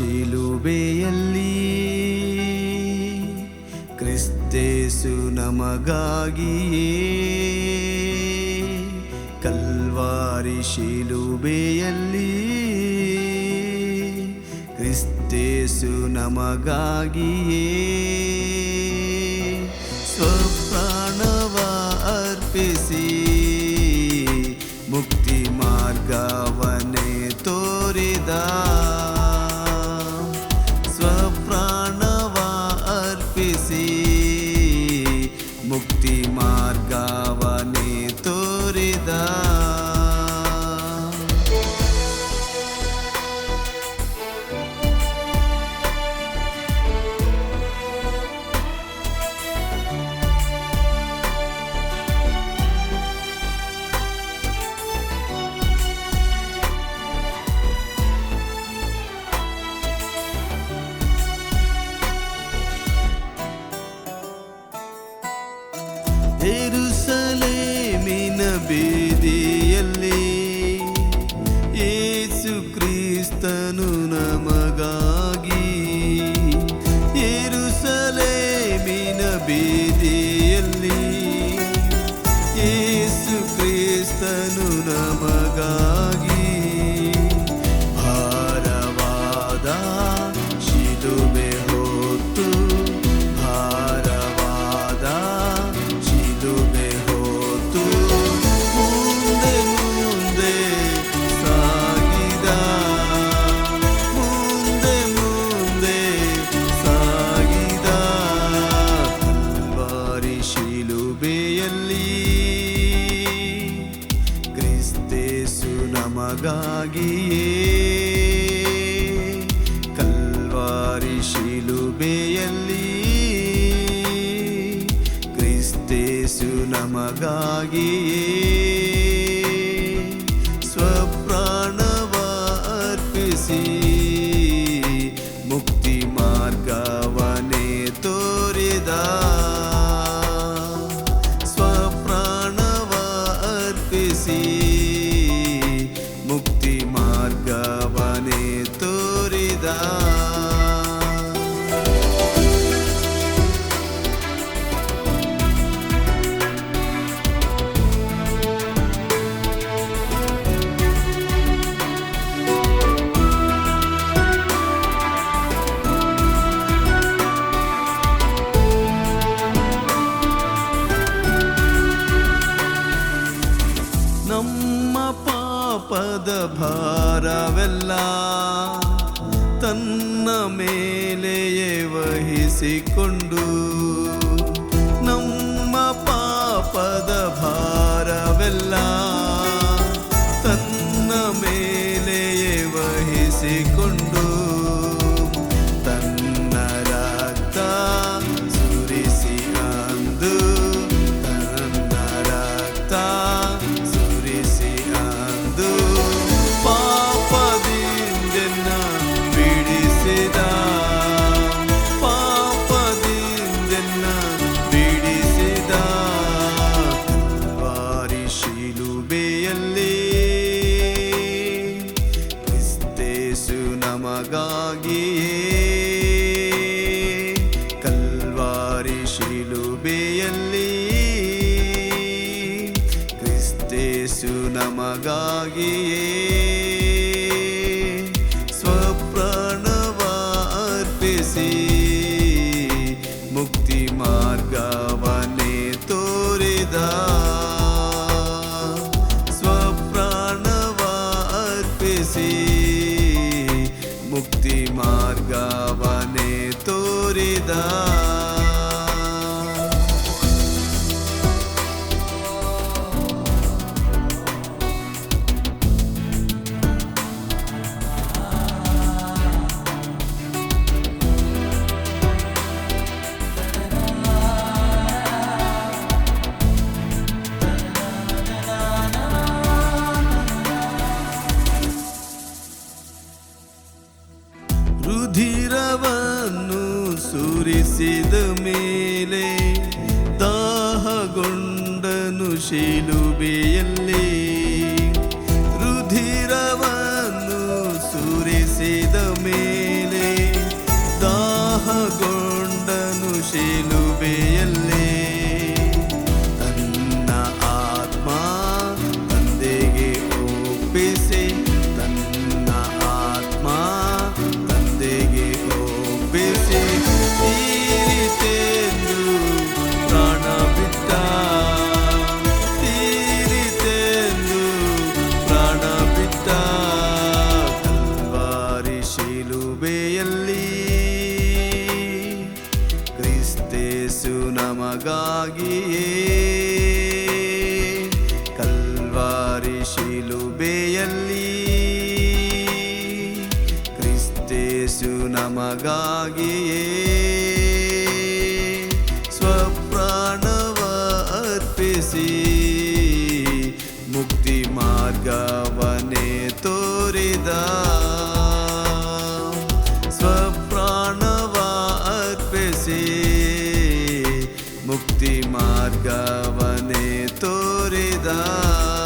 ಶಿಲುಬೆಯಲ್ಲಿ ಕ್ರಿಸ್ತೇಸು ನಮಗಾಗಿಯೇ. Calvary ಶಿಲುಬೆಯಲ್ಲಿ ಕ್ರಿಸ್ತೇಸು ನಮಗಾಗಿಯೇ. యేసుక్రీస్తను నమ ಹಾಗಾಗಿಯೇ Calvary ಶಿಲುಬೆಯಲ್ಲಿ ಕ್ರಿಸ್ತೇಸು ನಮಗಾಗಿಯೇ ಮೇಲೆಯೇ ವಹಿಸಿಕೊಂಡು ನಮ್ಮ ಪಾಪದ ಭಾರವೆಲ್ಲ ತನ್ನ ಮೇಲೆಯೇ ವಹಿಸಿಕೊಂಡು ನಿನಗಾಗಿಯೇ. ಕಲ್ವಾರಿ ಶಿಲುಬೆಯಲ್ಲಿ ಕ್ರಿಸ್ತೇಸು ನಮಗಾಗಿಯೇ. ಮೇಲೆ ದಾಹಗೊಂಡನು ಶಿಲುಬೆಯಲ್ಲಿ. ರುಧಿರವನ್ನು ಸುರಿಸಿದ ಮೇಲೆ ದಾಹಗೊಂಡನು ಶಿಲುಬೆಯಲ್ಲಿ. ತನ್ನ ಆತ್ಮ ತಂದೆಗೆ ಒಪ್ಪಿಸಿ, ತನ್ನ ಆತ್ಮ ತಂದೆಗೆ ಒಪ್ಪಿಸಿ. ಕೃಪೆಯಲ್ಲಿ ಕ್ರಿಸ್ತೇಸು ನಮಗಾಗಿಯೇ. ಕಲ್ವಾರಿ ಶಿಲುಬೆಯಲ್ಲಿ ಕ್ರಿಸ್ತೇಸು ನಮಗಾಗಿಯೇ. ಸ್ವಪ್ರಾಣವ ಅರ್ಪಿಸಿ ಮುಕ್ತಿ ಮಾರ್ಗವನೇ ತೋರಿದ. razão.